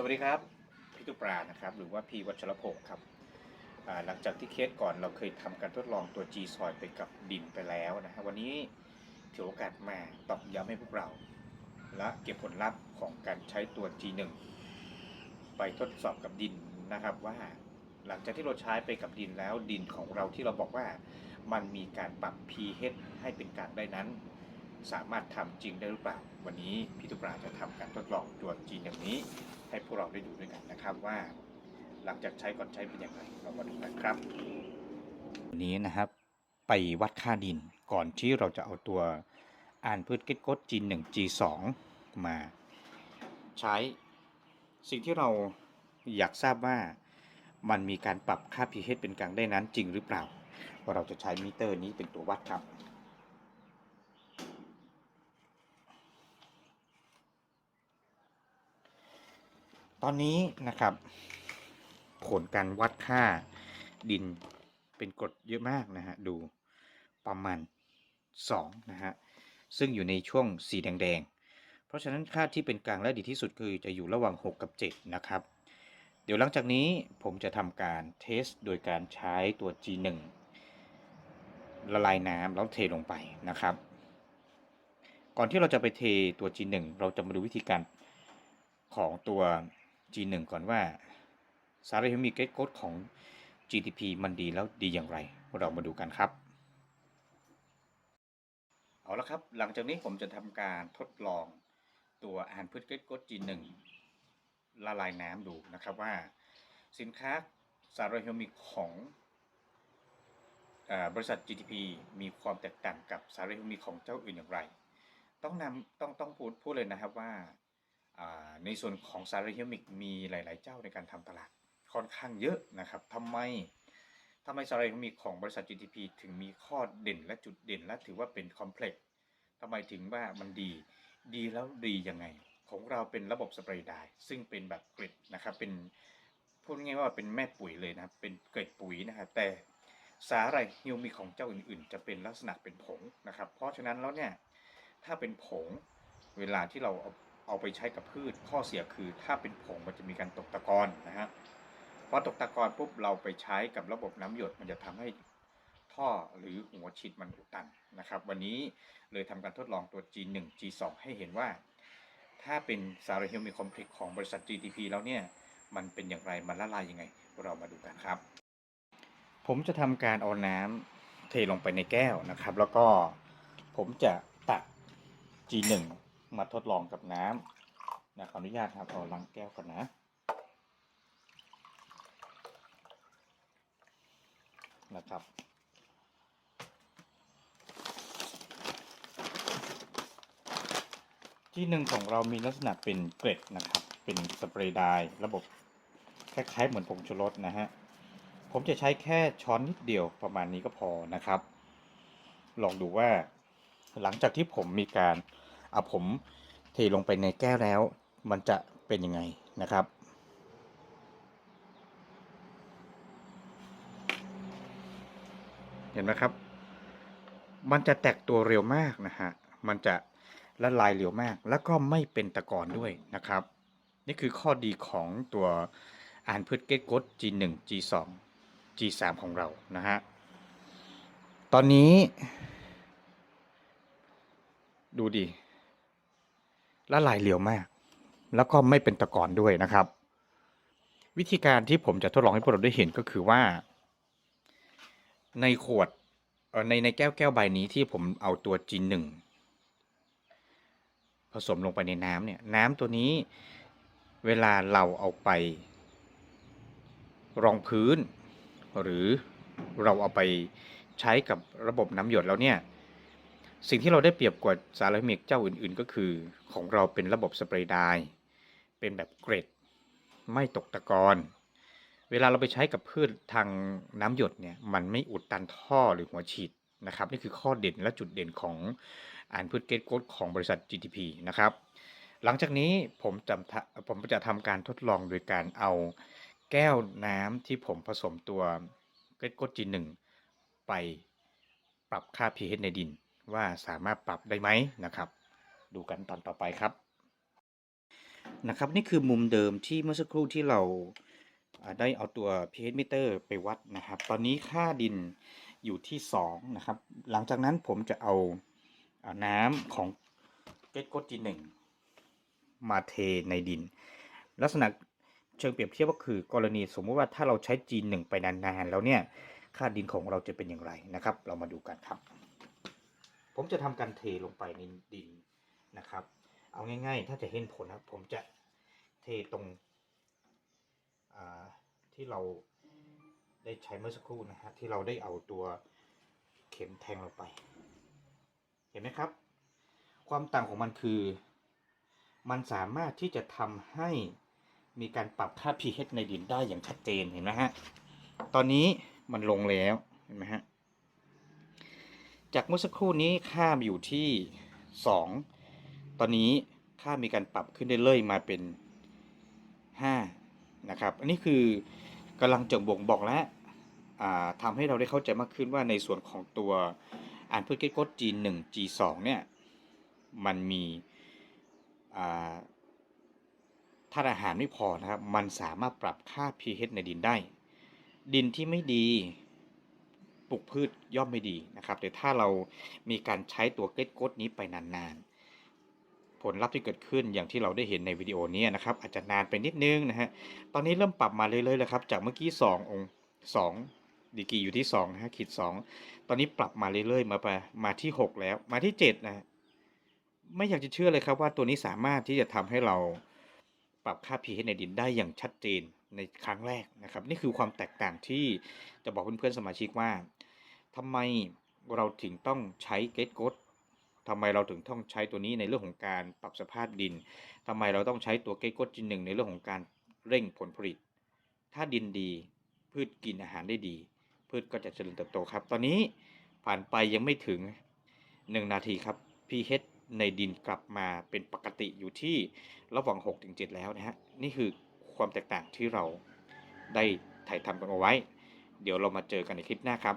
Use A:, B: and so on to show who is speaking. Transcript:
A: สวัสดีครับ พี่ตุปรานะครับ หรือว่าพีวัชรพงศ์ครับหลังจากที่เคสก่อนเราเคยทำการทดลองตัว G ซอยไปกับดินไปแล้วนะฮะวันนี้ถือโอกาสมาตอกย้ำให้พวกเรา และเก็บผลลัพธ์ของการใช้ตัว G1 ไปทดสอบกับดินนะครับว่าหลังจากที่เราใช้ไปกับดินแล้วดินของเราที่เราบอกว่ามันมีการปรับ pH ให้เป็นกลางได้นั้น สามารถทำจริงได้หรือเปล่า วันนี้พี่ตุปราจะทำการทดลองตัวจีนอย่างนี้ ให้พวกเราได้ดูด้วยกันนะครับว่า หลังจากใช้ก่อนใช้เป็นอย่างไรเรามาดูกันครับวันนี้นะครับไปวัดค่าดินก่อนที่เราจะเอาตัวอ่านพืชเก็ตโกดจีน1 G2 มาใช้ สิ่งที่เราอยากทราบว่ามันมีการปรับค่า pH เป็นกลางได้นั้นจริงหรือเปล่า เราจะใช้มิเตอร์นี้เป็นตัววัดครับ ตอนนี้นะครับ ผลการวัดค่าดินเป็นกรดเยอะมากนะฮะ ดูประมาณ2นะฮะ ซึ่งอยู่ในช่วงสีแดงๆ เพราะฉะนั้นค่าที่เป็นกลางและดีที่สุดคือจะอยู่ระหว่าง 6 กับ 7 นะครับ เดี๋ยวหลังจากนี้ผมจะทำการเทสโดยการใช้ตัว G1 ละลายน้ำแล้วเทลงไปนะครับ ก่อนที่เราจะไปเทตัว G1 เราจะมาดูวิธีการของตัว G1 ก่อนว่าสารเคมีเกตโคดของ GTP มันดีแล้วดีอย่างไร เรามาดูกันครับ เอาละครับ หลังจากนี้ผมจะทำการทดลองตัวอาหารพืชเกตโคด G1 ละลายน้ำดูนะครับว่า สินค้าสารเคมีของอบริษัท GTP มีความแตกต่างกับสารเคมีของเจ้าอื่นอย่างไร ต้องนำต้องต้องพูดพูดเลยนะครับว่า ในส่วนของสารเคมีมีหลาย ๆ เจ้าในการทำตลาดค่อนข้างเยอะนะครับทำไมทำไมสารเคมีของบริษัท GTP ถึงมีข้อเด่นและจุดเด่นและถือว่าเป็นคอมเพล็กซ์ทำไมถึงว่ามันดี ดีแล้วดียังไง ของเราเป็นระบบสเปรย์ไดร์ซึ่งเป็นแบบเกรดนะครับเป็นพูดง่ายว่าเป็นแม่ปุ๋ยเลยนะครับเป็นเกรดปุ๋ยนะครับแต่สาหร่ายฮิวมีของเจ้าอื่น ๆ จะเป็นลักษณะเป็นผงนะครับ เพราะฉะนั้นแล้วเนี่ยถ้าเป็นผงเวลาที่เราเอา เอาไปใช้กับพืชข้อเสียคือถ้าเป็นผงมันจะมีการตกตะกอนนะฮะพอตกตะกอนปุ๊บเราไปใช้กับระบบน้ำหยดมันจะทำให้ท่อหรือหัวฉีดมันอุดตันนะครับ วันนี้เลยทำการทดลองตัว G1 G2 ให้เห็นว่า ถ้าเป็นสารเคมีคอมเพล็กซ์ของบริษัท GTP แล้วเนี่ย มันเป็นอย่างไรมันละลายยังไง เรามาดูกันครับ ผมจะทำการเอาน้ำเทลงไปในแก้วนะครับ แล้วก็ผมจะตัก G1 มาทดลองกับน้ำนะขออนุญาตครับเอาลังแก้วก่อนนะ นะครับ ที่หนึ่งของเรามีลักษณะเป็นเกร็ดนะครับ เป็นสเปรย์ไดร์ระบบคล้ายๆเหมือนผงชูรสนะฮะ ผมจะใช้แค่ช้อนนิดเดียวประมาณนี้ก็พอนะครับ ลองดูว่าหลังจากที่ผมมีการ เอาผมเทลงไปในแก้วแล้ว มันจะเป็นยังไงนะครับ เห็นไหมครับ มันจะแตกตัวเร็วมากนะฮะ มันจะละลายเร็วมาก แล้วก็ไม่เป็นตะกอนด้วยนะครับ นี่คือข้อดีของตัวอ่านพืชเกตโกด G1 G2 G3 ของเรานะฮะ ตอนนี้ ดูดิ ละลายเร็วมาก แล้วก็ไม่เป็นตะกอนด้วยนะครับ วิธีการที่ผมจะทดลองให้พวกเราได้เห็นก็คือว่า ในขวดในในแก้วแก้วใบนี้ที่ผมเอาตัว G1 ผสมลงไปในน้ำเนี่ยน้ำตัวนี้เวลาเราเอาไป รองพื้น หรือเราเอาไปใช้กับระบบน้ำหยดแล้วเนี่ย สิ่งที่เราได้เปรียบกว่าสารเคมีเจ้าอื่นๆ ก็คือ ของเราเป็นระบบสเปรย์ไดเป็นแบบเกรด ไม่ตกตะกอนเวลาเราไปใช้กับพืชทางน้ำหยดเนี่ยมันไม่อุดตันท่อหรือหัวฉีดนะครับ นี่คือข้อเด่นและจุดเด่นของอ่านพืชเกตโกดของบริษัท GTP นะครับ หลังจากนี้ผมจะทำผมจะทำการทดลองโดยการเอาแก้วน้ำที่ผมผสมตัวเกตโกด G1 ไปปรับค่า pH ในดิน ว่าสามารถปรับได้ไหมนะครับ ดูกันตอนต่อไปครับนะครับนี่คือมุมเดิมที่เมื่อสักครู่ที่เราได้เอาตัว pH meter ไปวัดนะครับ ตอนนี้ค่าดินอยู่ที่2นะครับ หลังจากนั้นผมจะเอาอาน้ำของเกตโกจีหนึ่งมาเทในดิน ลักษณะเชิงเปรียบเทียบก็คือกรณีสมมุติว่าถ้าเราใช้ G1 ไปนานๆแล้วเนี่ยค่าดินของเราจะเป็นอย่างไรนะครับ เรามาดูกันครับ ผมจะทำการเทลงไปในดินนะครับ เอาง่าย ๆ ถ้าจะเห็นผลนะผมจะเทตรงที่เราได้ใช้เมื่อสักครู่นะฮะที่เราได้เอาตัวเข็มแทงลงไป เห็นไหมครับ ความต่างของมันคือ มันสามารถที่จะทำให้มีการปรับค่า pH ในดินได้อย่างชัดเจนเห็นไหมฮะตอนนี้มันลงแล้วเห็นไหมฮะ จากเมื่อสักครู่นี้ค่าอยู่ที่ 2 ตอนนี้ค่ามีการปรับขึ้นเรื่อยๆมาเป็น 5 นะครับ อันนี้คือกำลังจะบ่งบอกและอ่าทำให้เราได้เข้าใจมากขึ้นว่าในส่วนของตัวอ่านพืชเกตโกด G1 G2 เนี่ย มันมีอ่าธาตุอาหารไม่พอนะครับ มันสามารถปรับค่า pH ในดินได้ ดินที่ไม่ดี ปลูกพืชย่อมไม่ดีนะครับ แต่ถ้าเรามีการใช้ตัวเกตโกดนี้ไปนานๆ ผลลัพธ์ที่เกิดขึ้นอย่างที่เราได้เห็นในวิดีโอนี้นะครับ อาจจะนานไปนิดนึงนะฮะ ตอนนี้เริ่มปรับมาเรื่อยๆแล้วครับ จากเมื่อกี้ 2 องค์ 2ดีกีอยู่ที่2นะฮะขีด2ตอนนี้ปรับมาเรื่อยๆ มาไปมาที่ 6 แล้ว มาที่7นะฮะไม่อยากจะเชื่อเลยครับว่าตัวนี้สามารถที่จะทำให้เราปรับค่า pH ในดินได้อย่างชัดเจนในครั้งแรกนะครับ นี่คือความแตกต่างที่จะบอกเพื่อนๆสมาชิกว่า ทำไมเราถึงต้องใช้เกตโกดทำไมเราถึงต้องใช้ตัวนี้ในเรื่องของการปรับสภาพดินทำไมเราต้องใช้ตัวเกโกจินหนึ่งในเรื่องของการเร่งผลผลิต ถ้าดินดีพืชกินอาหารได้ดี พืชก็จะเจริญเติบโตครับ ตอนนี้ผ่านไปยังไม่ถึง 1 นาทีครับ pH ในดินกลับมาเป็นปกติอยู่ที่ระหว่าง 6-7 แล้วนะฮะ นี่คือความแตกต่างที่เราได้ถ่ายทำกันเอาไว้ เดี๋ยวเรามาเจอกันในคลิปหน้าครับ